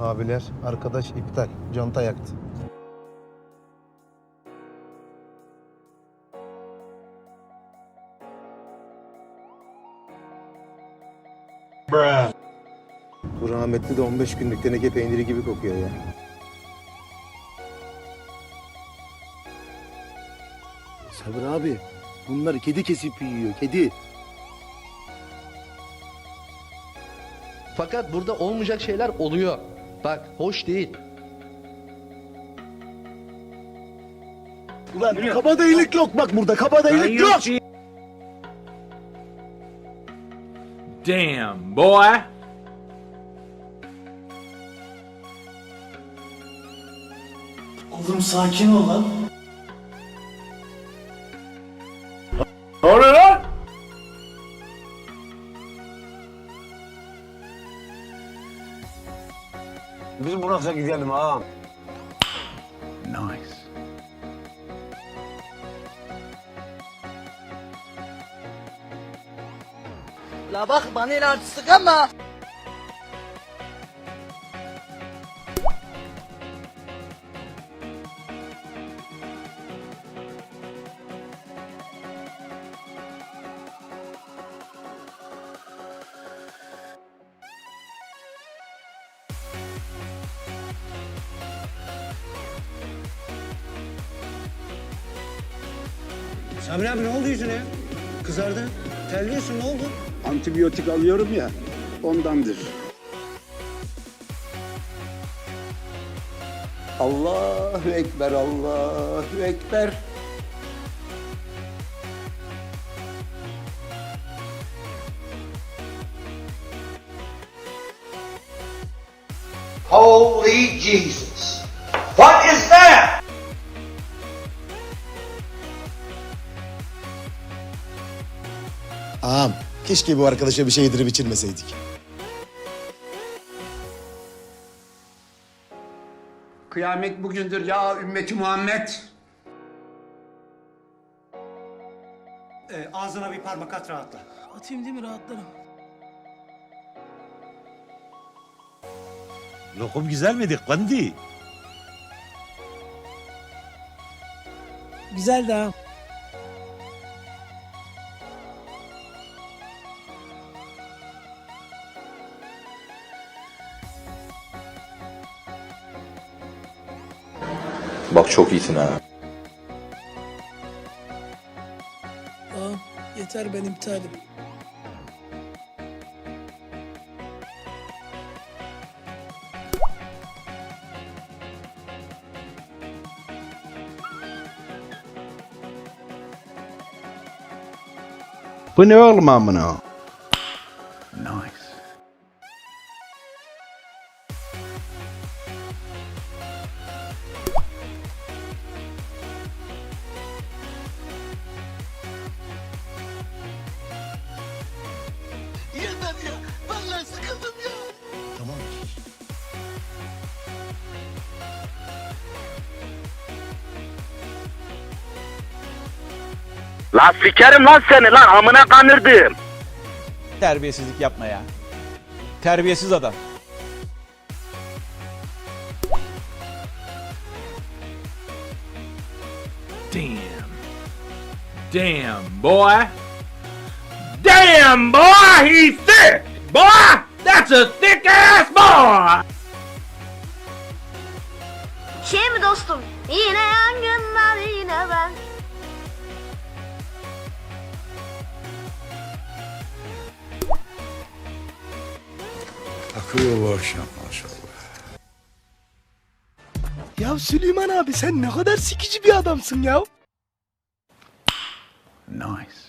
Abiler, arkadaş iptal. Conta yaktı. Bu rahmetli de 15 günlük teneke peyniri gibi kokuyor ya. Sabır abi bunlar kedi kesip yiyor kedi. Fakat burada olmayacak şeyler oluyor. Bak hoş değil. Ulan kabadayılık yok bak burada kabadayılık yok. Damn, boy. Oğlum sakin ol lan. Ne oluyor lan? Biz Burak'a gidelim ha. Nice. La bak bana el artistik ama. Sabri abi ne oldu yüzüne? Kızardı. Terliyorsun ne oldu? Antibiyotik alıyorum ya ondandır. Allahu Ekber, Allahu Ekber. Holy Jesus. Ağam keşke bu arkadaşa bir şey yedirip içirmeseydik. Kıyamet bugündür ya ümmeti Muhammed. Ee, ağzına bir parmak at rahatla. Atayım değil mi rahatlarım. Lokum güzel miydi Kandi? Güzel de Bak çok iyisin ha. Tamam yeter ben iptalim. Bu ne oğlum amına? Lan sikerim lan seni lan amına kanırdım. Terbiyesizlik yapma ya. Terbiyesiz adam. Damn. Damn, boy. Damn, boy, he's thick. Boy, that's a thick ass boy. Şey mi dostum? Yine yangınlar yine ben. Akıyor bu akşam maşallah. Ya Süleyman abi sen ne kadar sikici bir adamsın ya. Nice.